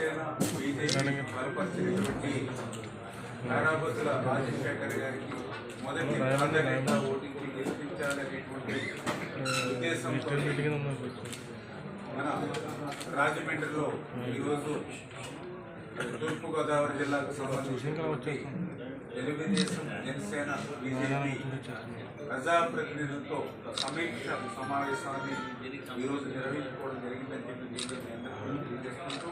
Janasena BJP బలపరిచినటువంటి నారాబతుల రాజశేఖర్ గారికి మొదటి ప్రాధాన్యత ఓటించి గెలిపించాలనేటువంటి ఉద్దేశంతో మన రాజమండ్రిలో ఈరోజు తూర్పుగోదావరి జిల్లాకు సంబంధించినటువంటి తెలుగుదేశం జనసేన బీజేపీ ప్రజాప్రతినిధులతో సమీక్ష సమావేశాన్ని ఈరోజు నిర్వహించుకోవడం జరిగిందని చెప్పి అందరికీ తెలియజేసుకుంటూ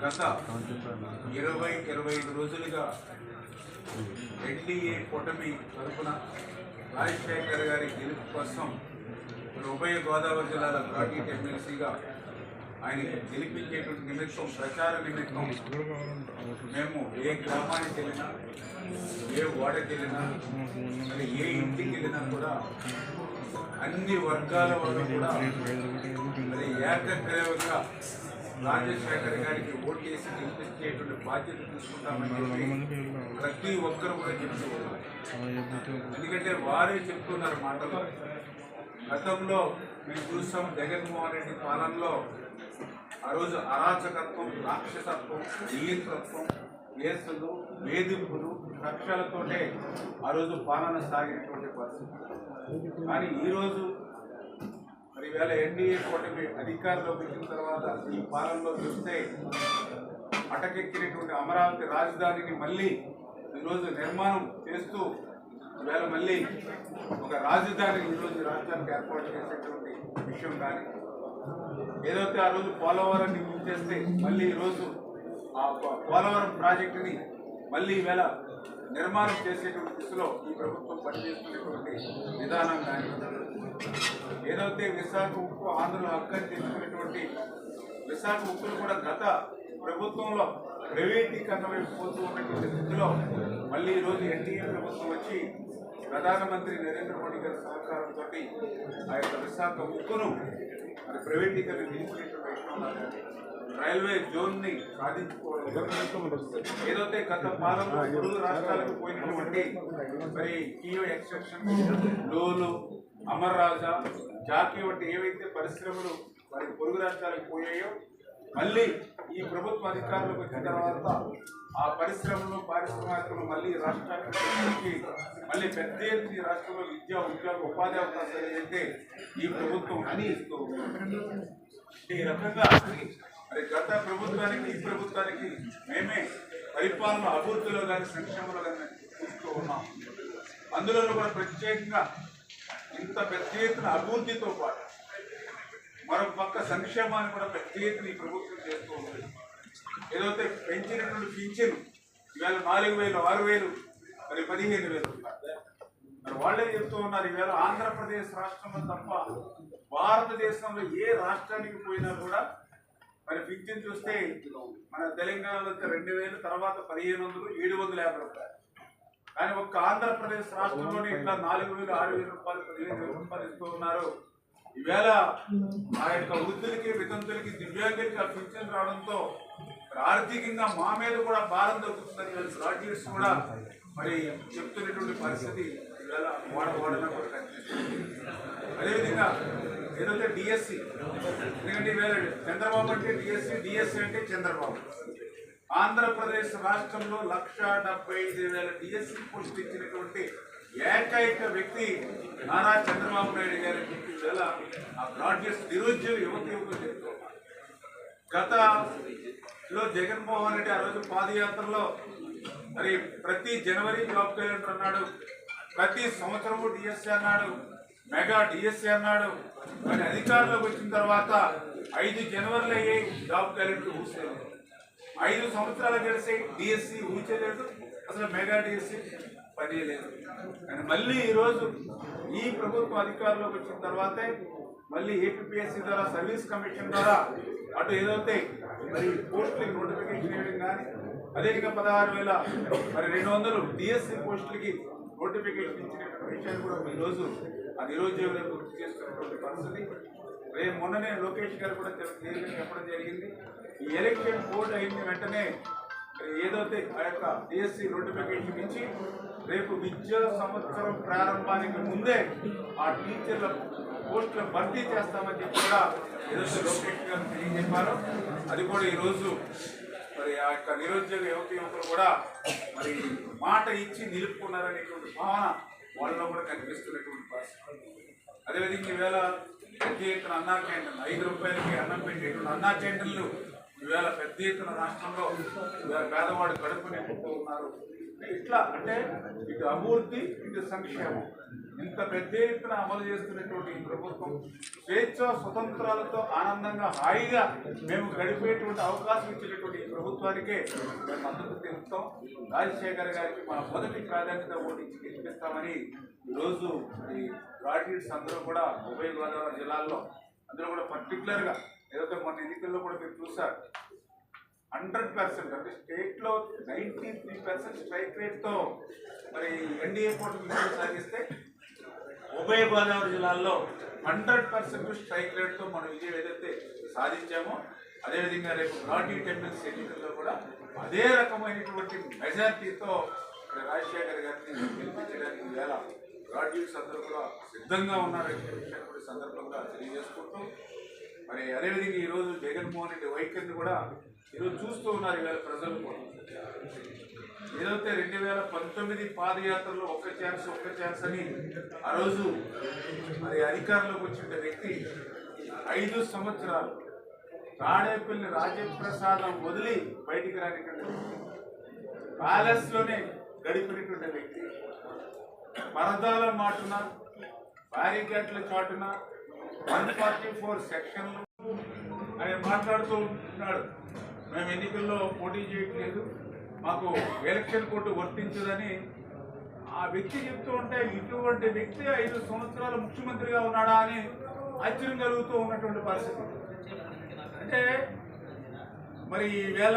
గత ఇరవై ఇరవై ఐదు రోజులుగా ఎన్డీఏ కూటమి తరఫున రాజశేఖర్ గారి గెలుపు కోసం ఉభయ గోదావరి జిల్లాల పార్టీ ఎమ్మెల్సీగా ఆయన గెలిపించేటువంటి నిమిత్తం ప్రచార నిమిత్తం మేము ఏ గ్రామానికి వెళ్ళినా ఏ వాడకి వెళ్ళినా మరి ఏ ఇంటికి వెళ్ళినా కూడా అన్ని వర్గాల వాళ్ళు కూడా మరి ఏకగ్రీవంగా రాజశేఖర్ గారికి ఓటు వేసి గెలిపించేటువంటి బాధ్యత తీసుకుంటామని చెప్పి ప్రతి ఒక్కరు కూడా చెప్తూ ఎందుకంటే వారే చెప్తున్నారు మాటలు. గతంలో మేము చూసాం జగన్మోహన్ రెడ్డి పాలనలో ఆ రోజు అరాచకత్వం రాక్షసత్వం నియంత్రత్వం కేసులు వేధింపులు కక్షలతోటే ఆ రోజు పాలన సాగినటువంటి పరిస్థితి. కానీ ఈరోజు మరి వేళ ఎన్డీఏ కూటమి అధికారంలోకి వచ్చిన తర్వాత ఈ పాలనలో చూస్తే అటకెక్కినటువంటి అమరావతి రాజధానిని మళ్ళీ ఈరోజు నిర్మాణం చేస్తూ ఈవేళ మళ్ళీ ఒక రాజధాని ఈరోజు రాజధానికి ఏర్పాటు చేసేటువంటి విషయం కానీ ఏదైతే ఆ రోజు పోలవరాన్ని చేస్తే మళ్ళీ ఈరోజు ఆ పోలవరం ప్రాజెక్టుని మళ్ళీ ఈవేళ నిర్మాణం చేసేటువంటి దిశలో ఈ ప్రభుత్వం పనిచేస్తున్నటువంటి విధానం కానీ ఏదైతే విశాఖ ఉక్కు ఆంధ్రలో హక్కని తెచ్చుకున్నటువంటి విశాఖ ఉక్కును కూడా గత ప్రభుత్వంలో ప్రైవేటీకరణ వైపు పోతూ ఉన్నటువంటి స్థితిలో మళ్ళీ ఈరోజు ఎన్డీఏ ప్రభుత్వం వచ్చి ప్రధానమంత్రి నరేంద్ర మోడీ గారి సహకారంతో ఆ యొక్క విశాఖ ఉక్కును మరి ప్రైవేటీకరణ నిలిపినటువంటి రైల్వే జోన్ని సాధించుకోవడం ఏదైతే గత పాలన పొరుగు రాష్ట్రాలకు పోయినటువంటి మరి కియో ఎక్స్ట్రక్షన్ లోలు అమర్ రాజా జాకీ వంటి ఏవైతే పరిశ్రమలు మరి పొరుగు రాష్ట్రాలకు పోయాయో మళ్ళీ ఈ ప్రభుత్వ అధికారులకు వచ్చిన తర్వాత ఆ పరిశ్రమలు పారిశ్రామికలు మళ్ళీ రాష్ట్రానికి మళ్ళీ పెద్ద ఎత్తున ఈ రాష్ట్రంలో విద్యా ఉద్యోగ ఉపాధి అవకాశాలు ఏదైతే ఈ ప్రభుత్వం అని ఇస్తూ ఈ రకంగా మరి గత ప్రభుత్వానికి ఈ ప్రభుత్వానికి మేమే పరిపాలన అభివృద్ధిలో కానీ సంక్షేమంలో కానీ చూస్తూ ఉన్నాం అందులో కూడా ప్రత్యేకంగా ఇంత పెద్ద ఎత్తున అభివృద్ధితో పాటు మరొక పక్క సంక్షేమాన్ని కూడా పెద్ద ఎత్తున ఈ ప్రభుత్వం చేస్తూ ఉంది ఏదైతే పెంచినటువంటి పింఛను ఈవేళ నాలుగు వేలు ఆరు వేలు మరి పదిహేను వేలు మరి వాళ్ళే చెప్తూ ఉన్నారు ఈవేళ ఆంధ్రప్రదేశ్ రాష్ట్రంలో తప్ప భారతదేశంలో ఏ రాష్ట్రానికి పోయినా కూడా మరి పింఛన్ చూస్తే మన తెలంగాణలో రెండు వేలు తర్వాత పదిహేను వందలు ఏడు వందల యాభై రూపాయలు. కానీ ఒక్క ఆంధ్రప్రదేశ్ రాష్ట్రంలోనే ఇట్లా నాలుగు వేలు ఆరు వేల రూపాయలు పదిహేను వేల రూపాయలు ఇస్తూ ఉన్నారు. ఈవేళ ఆ యొక్క వృద్ధులకి వితంతులకి దివ్యాంగులకి ఆ పింఛన్ రావడంతో ఆర్థికంగా మా మీద కూడా భారం దొరుకుతుందని గ్రాడ్యుయేట్స్ కూడా మరి చెప్తున్నటువంటి పరిస్థితి ఈవేళ వాడ వాడలో కూడా కనిపిస్తుంది. అదేవిధంగా ఏదైతే డిఎస్సి ఎందుకంటే ఈవేళ చంద్రబాబు అంటే డిఎస్సి డిఎస్సి అంటే చంద్రబాబు. ఆంధ్రప్రదేశ్ రాష్ట్రంలో లక్ష డెబ్బై ఐదు వేల డిఎస్సి పోస్ట్ ఇచ్చినటువంటి ఏకైక వ్యక్తి నారా చంద్రబాబు నాయుడు గారి చెప్పి వేళ ఆ బ్రాడ్జెస్ నిరుద్యోగ యువత యువకులు చెప్తూ గతలో జగన్మోహన్ రెడ్డి ఆ రోజు పాదయాత్రలో మరి ప్రతి జనవరి జాబ్ క్యాలెండర్ అన్నాడు ప్రతి సంవత్సరము డిఎస్సీ అన్నాడు మెగా డిఎస్సీ అన్నాడు. మరి అధికారంలోకి వచ్చిన తర్వాత ఐదు జనవరిలో అయ్యే జాబ్ క్యాలెండర్ ఊసేవారు. ఐదు సంవత్సరాలు గడిచి డిఎస్సి ఊహించలేదు అసలు మెగా డిఎస్సి పనిచేయలేదు. కానీ మళ్ళీ ఈరోజు ఈ ప్రభుత్వం అధికారంలోకి వచ్చిన తర్వాతే మళ్ళీ ఏపీఎస్సి ద్వారా సర్వీస్ కమిషన్ ద్వారా అటు ఏదైతే మరి పోస్టులకి నోటిఫికేషన్ ఇవ్వడం కానీ అదేవిధంగా పదహారు వేల మరి రెండు వందలు డిఎస్సి పోస్టులకి నోటిఫికేషన్ ఇచ్చిన విషయాన్ని కూడా ఈరోజు ఆ నిరుద్యోగులకు గుర్తు చేస్తున్నటువంటి పరిస్థితి. రేపు మొన్ననే లోకేష్ గారు కూడా తెల- తెలియజేయడం చెప్పడం జరిగింది. ఈ ఎలక్షన్ కోడ్ అయిన వెంటనే ఏదైతే ఆ యొక్క డిఎస్సి నోటిఫికేషన్ ఇచ్చి రేపు విద్యా సంవత్సరం ప్రారంభానికి ముందే ఆ టీచర్ల పోస్టులు భర్తీ చేస్తామని చెప్పి కూడా ఏదైతే లోకేష్ గారు తెలియజెప్పారో అది కూడా ఈరోజు మరి ఆ యొక్క నిరుద్యోగ యువత యువకులు కూడా మరి మాట ఇచ్చి నిలుపుకున్నారనేటువంటి భావన వాళ్ళలో కూడా కనిపిస్తున్నటువంటి పరిస్థితి. అదేవిధంగా ఈవేళ పెద్ద ఎత్తున అన్నా క్యాంటీన్లు ఐదు రూపాయలకి అన్నం పెట్టేటువంటి అన్నా క్యాంటీన్లు ఈవేళ పెద్ద ఎత్తున రాష్ట్రంలో పేదవాడు కడుపు ఉన్నారు. ఇట్లా అంటే ఇటు అభివృద్ధి ఇటు సంక్షేమం. ఇంత పెద్ద ఎత్తున అమలు చేస్తున్నటువంటి ఈ ప్రభుత్వం స్వేచ్ఛ స్వతంత్రాలతో ఆనందంగా హాయిగా మేము గడిపేటువంటి అవకాశం ఇచ్చినటువంటి ఈ ప్రభుత్వానికే మేము మద్దతు ప్రభుత్వం రాజశేఖర్ గారికి మన మొదటి ప్రాధాన్యత ఓటించి గెలిపిస్తామని ఈరోజు ఈ గ్రాడ్యుయేట్స్ అందరూ కూడా ఉభయ గోదావరి జిల్లాల్లో అందులో కూడా పర్టికులర్గా ఏదైతే మొన్న ఎన్నికల్లో కూడా మీరు చూసారు హండ్రెడ్ పర్సెంట్ అంటే స్టేట్లో నైంటీ త్రీ పర్సెంట్ స్ట్రైక్ రేట్తో మరి ఎన్డీఏ కూటమి సాధిస్తే సాగిస్తే ఉభయ గోదావరి జిల్లాల్లో హండ్రెడ్ పర్సెంట్ స్ట్రైక్ రేట్తో మనం విజయం ఏదైతే సాధించామో అదేవిధంగా రేపు గ్రాడ్యుయేట్ టెంపుల్స్ ఎన్నికల్లో కూడా అదే రకమైనటువంటి మెజార్టీతో మరి రాజశేఖర్ గారిని గెలిపించడానికి వేళ గాడ్యూస్ అందరూ కూడా సిద్ధంగా ఉన్నారని విషయాన్ని కూడా సందర్భంగా తెలియజేసుకుంటూ మరి అదేవిధంగా ఈరోజు జగన్మోహన్ రెడ్డి వైఖరిని కూడా ఈరోజు చూస్తూ ఉన్నారు ఈవేళ ప్రజలు కూడా. ఏదైతే రెండు వేల పంతొమ్మిది పాదయాత్రలో ఒక్క ఛాన్స్ ఒక్క ఛాన్స్ అని ఆ రోజు మరి అధికారంలోకి వచ్చిన వ్యక్తి ఐదు సంవత్సరాలు తాడేపల్లి రాజప్రసాదం వదిలి బయటికి రానిటువంటి ప్యాలెస్లోనే గడిపినటువంటి వ్యక్తి. పరదాల మాటున బ్యారికేట్ల చాటున వన్ ఫార్టీ ఫోర్ సెక్షన్లు. ఆయన మాట్లాడుతూ ఉంటున్నాడు మేము ఎన్నికల్లో పోటీ చేయట్లేదు. మాకు ఎలక్షన్ కోర్టు వర్తించదని ఆ వ్యక్తి చెప్తూ ఉంటే ఇటువంటి వ్యక్తి ఐదు సంవత్సరాలు ముఖ్యమంత్రిగా ఉన్నాడా అని ఆశ్చర్యం కలుగుతూ ఉన్నటువంటి పరిస్థితి. అంటే మరి ఈవేళ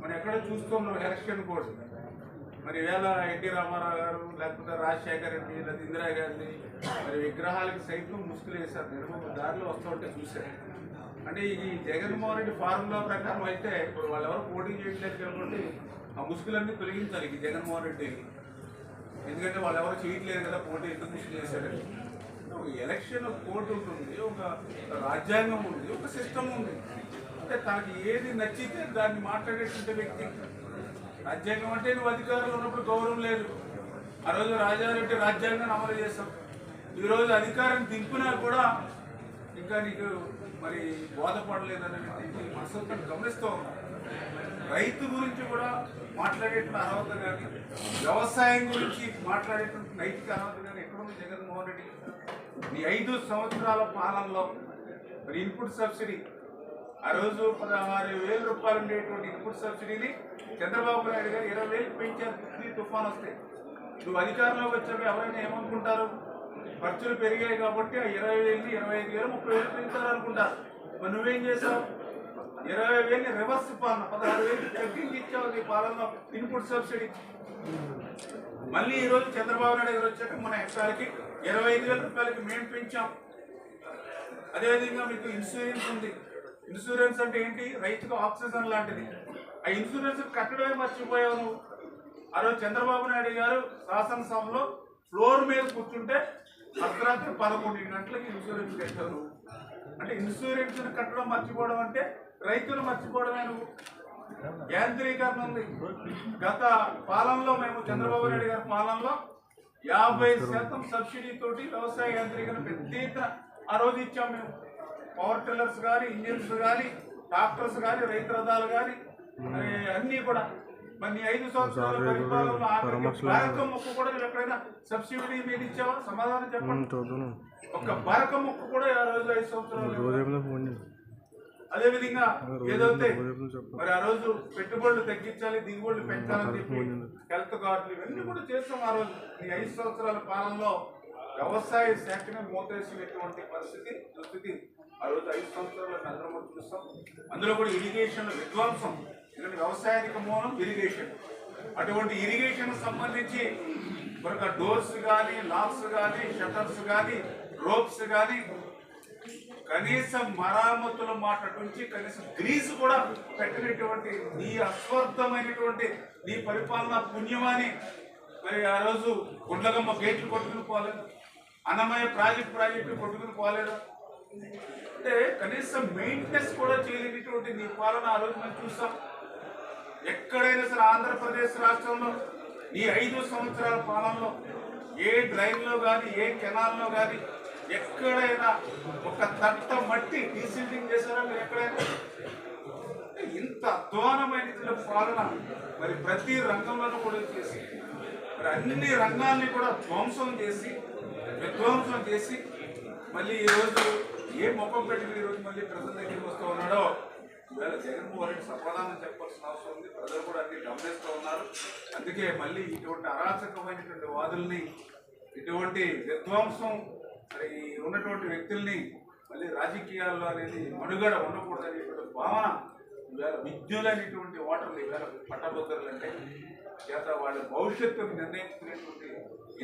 మనం ఎక్కడ చూస్తున్నాం ఎలక్షన్ కోడ్? మరి ఈవేళ ఎన్టీ రామారావు గారు లేకపోతే రాజశేఖర్ రెడ్డి లేదా ఇందిరాగాంధీ మరి విగ్రహాలకి సైతం ముసుగులు వేశారు. ఒక దారిలో వస్తూ ఉంటే చూశారు. అంటే ఈ జగన్మోహన్ రెడ్డి ఫార్ములా ప్రకారం అయితే ఇప్పుడు వాళ్ళు ఎవరు పోటీ చేయట్లేదు కాబట్టి ఆ ముసుగులన్నీ తొలగించాలి ఈ జగన్మోహన్ రెడ్డి ఎందుకంటే వాళ్ళు ఎవరు చేయట్లేదు కదా పోటీ ఎందుకు ముసుగు చేశారు ఒక ఎలక్షన్ కోర్టు ఉంటుంది ఒక రాజ్యాంగం ఉంది ఒక సిస్టమ్ ఉంది. అంటే తనకి ఏది నచ్చితే దాన్ని మాట్లాడేటువంటి వ్యక్తి. రాజ్యాంగం అంటే నువ్వు అధికారంలో ఉన్నప్పుడు గౌరవం లేదు. ఆ రోజు రాజారెడ్డి రాజ్యాంగాన్ని అమలు చేస్తాం ఈరోజు అధికారం దింపినా కూడా ఇంకా నీకు మరి బోధపడలేదని మనసుతో గమనిస్తూ ఉన్నాం. రైతు గురించి కూడా మాట్లాడేటువంటి అర్హత కానీ వ్యవసాయం గురించి మాట్లాడేటువంటి నైతిక అర్హత కానీ ఎక్కడుంది జగన్మోహన్ రెడ్డి? ఈ ఐదు సంవత్సరాల పాలనలో మరి ఇన్పుట్ సబ్సిడీ ఆ రోజు పదహారు వేల రూపాయలు ఉండేటువంటి ఇన్పుట్ సబ్సిడీని చంద్రబాబు నాయుడు గారు ఇరవై వేలు పెంచారు. తుఫాన్ వస్తే నువ్వు అధికారంలోకి వచ్చాక ఎవరైనా ఏమనుకుంటారు? ఖర్చులు పెరిగాయి కాబట్టి ఆ ఇరవై వేలు ఇరవై ఐదు వేలు ముప్పై వేలు పెంచారు అనుకుంటారు. మరి నువ్వేం చేసావు ఇరవై వేలు రివర్స్ పాలన పదహారు వేలు తగ్గించి ఇచ్చావు నీ పాలనలో ఇన్పుట్ సబ్సిడీ. మళ్ళీ ఈరోజు చంద్రబాబు నాయుడు గారు వచ్చాక మన హెక్టార్కి ఇరవై ఐదు వేల రూపాయలకి మేము పెంచాం. అదేవిధంగా మీకు ఇన్సూరెన్స్ ఉంది. ఇన్సూరెన్స్ అంటే ఏంటి? రైతుకు ఆక్సిజన్ లాంటిది. ఆ ఇన్సూరెన్స్ కట్టడమే మర్చిపోయావు నువ్వు. ఆ రోజు చంద్రబాబు నాయుడు గారు శాసనసభలో ఫ్లోర్ మీద కూర్చుంటే అర్ధరాత్రి పదకొండు గంటలకి ఇన్సూరెన్స్ కట్టావు నువ్వు. అంటే ఇన్సూరెన్స్ కట్టడం మర్చిపోవడం అంటే రైతులు మర్చిపోవడమే నువ్వు. యాంత్రీకరణ ఉంది. గత పాలనలో మేము చంద్రబాబు నాయుడు గారి పాలనలో యాభై శాతం సబ్సిడీ తోటి వ్యవసాయ యాంత్రీకరణ పెద్ద ఎత్తున ఆ రోజు ఇచ్చాం మేము. పవర్ టిల్లర్స్ కానీ ఇంజిన్స్ కానీ ట్రాక్టర్స్ కానీ రైతు రథాలు కానీ అన్నీ కూడా. మరి ఐదు సంవత్సరాల పరిపాలనలో ఆఖరికి భారత మొక్క కూడా ఎక్కడైనా సబ్సిడీ మీద ఇచ్చావా? సమాధానం చెప్పండి. ఒక్క భారత మొక్క కూడా ఆ రోజు ఐదు సంవత్సరాలు ఇవ్వలేదు. రోజేపులో ఫోన్ చేయి. అదే విధంగా ఏదైతే మరి ఆ రోజు పెట్టుబడులు తగ్గించాలి దిగుబడులు పెంచాలని చెప్పి హెల్త్ కార్డులు ఇవన్నీ కూడా చేస్తాం ఆ రోజు ఈ ఐదు సంవత్సరాల పాలనలో వ్యవసాయ శాఖని మోతేసినటువంటి పరిస్థితి దుస్థితి ఆ రోజు ఐదు సంవత్సరాలు అందరం కూడా చూస్తాం అందులో కూడా ఇరిగేషన్ విధ్వంసం ఎందుకంటే వ్యవసాయానికి మూలం ఇరిగేషన్ అటువంటి ఇరిగేషన్ సంబంధించి మనకు డోర్స్ కానీ లాక్స్ కానీ షటర్స్ కానీ రోప్స్ కానీ కనీసం మరామతుల మాట నుంచి కనీసం గ్రీజు కూడా పెట్టినటువంటి నీ అస్వార్థమైనటువంటి నీ పరిపాలన పుణ్యమాని మరి ఆ రోజు గుండ్లగమ్మ గేట్లు కొట్టుకుని పోలేదు. అన్నమయ్య ప్రాజెక్ట్ ప్రాజెక్టు కొట్టుకుని పోలేదా. అంటే కనీసం మెయింటెనెన్స్ కూడా చేయలేనటువంటి నీ పాలన ఆ రోజు మనం చూస్తాం ఎక్కడైనా సరే ఆంధ్రప్రదేశ్ రాష్ట్రంలో ఈ ఐదు సంవత్సరాల పాలనలో ఏ డ్రైన్లో కానీ ఏ కెనాల్లో కానీ ఎక్కడైనా ఒక తట్ట మట్టి డీసిల్టింగ్ చేశారా మీరు ఎక్కడైనా? ఇంత అధ్వానమైన పాలన మరి ప్రతి రంగంలోనూ కూడా చేసి మరి అన్ని రంగాల్ని కూడా ధ్వంసం చేసి విధ్వంసం చేసి మళ్ళీ ఈరోజు ఏ ముఖం పెట్టుకుని ఈరోజు మళ్ళీ ప్రజల దగ్గరికి వస్తూ ఉన్నాడో ఇవాళ జగన్మోహన్ రెడ్డి సమాధానం చెప్పాల్సిన అవసరం ఉంది ప్రజలు కూడా అన్ని గమనిస్తూ ఉన్నారు. అందుకే మళ్ళీ ఇటువంటి అరాచకమైనటువంటి వాదుల్ని ఇటువంటి విధ్వంసం మరి ఉన్నటువంటి వ్యక్తుల్ని మళ్ళీ రాజకీయాల్లో అనేది మనుగడ ఉండకూడదు అనేటువంటి భావన ఇవాళ విద్యులైనటువంటి ఓటర్లు ఇవాళ పట్టభద్రులు అంటే చేత వాళ్ళ భవిష్యత్తును నిర్ణయించుకునేటువంటి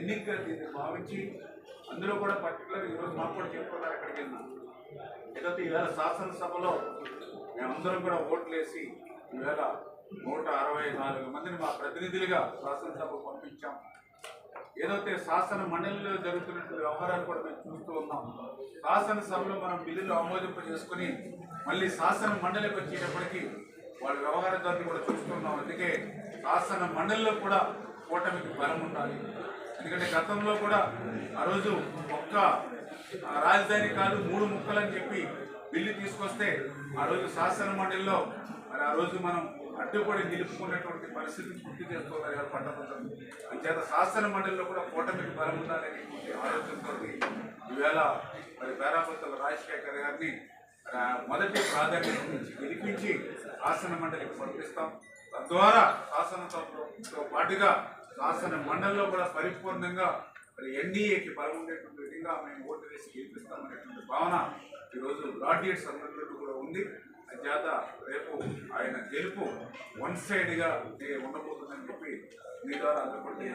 ఎన్నికగా దీన్ని భావించి అందులో కూడా పర్టికులర్ ఈరోజు మాకు కూడా చెప్పుకున్నారు ఎక్కడికి వెళ్ళినా. లేకపోతే ఈవేళ శాసనసభలో మేమందరం కూడా ఓట్లు వేసి ఈవేళ నూట అరవై నాలుగు మందిని మా ప్రతినిధులుగా శాసనసభకు పంపించాం. ఏదైతే శాసన మండలిలో జరుగుతున్నటువంటి వ్యవహారాలు కూడా మేము చూస్తూ ఉన్నాం. శాసనసభలో మనం బిల్లులు ఆమోదింప చేసుకుని మళ్ళీ శాసన మండలికి వచ్చేటప్పటికీ వాళ్ళ వ్యవహారాన్ని కూడా చూస్తున్నాం అందుకే శాసన మండలిలో కూడా కూటమికి బలం ఉండాలి. ఎందుకంటే గతంలో కూడా ఆ రోజు ఒక్క రాజధాని కాదు మూడు ముక్కలని చెప్పి బిల్లు తీసుకొస్తే ఆ రోజు శాసన మండలిలో మరి ఆ రోజు మనం అడ్డుపడి నిలుపుకునేటువంటి పరిస్థితిని గుర్తు చేసుకోవాలి కదా పట్టభద్రులు అంచేత శాసన మండలిలో కూడా కూటమికి బలం ఉండాలనేటువంటి ఆలోచనతో ఈవేళ మరి పేరాపతుల రాజశేఖర్ గారిని మొదటి ప్రాధాన్యత నుంచి గెలిపించి శాసన మండలికి పంపిస్తాం. తద్వారా శాసనసభతో పాటుగా శాసన మండలిలో కూడా పరిపూర్ణంగా మరి ఎన్డీఏకి బలం ఉండేటువంటి విధంగా మేము ఓటు వేసి గెలిపిస్తామనేటువంటి భావన ఈరోజు గ్రాడ్యుయేట్స్ అందరిలో కూడా ఉంది. చేత రేపు ఆయన గెలుపు వన్ సైడ్గా ఉండబోతుందని చెప్పి మీ ద్వారా అందరికీ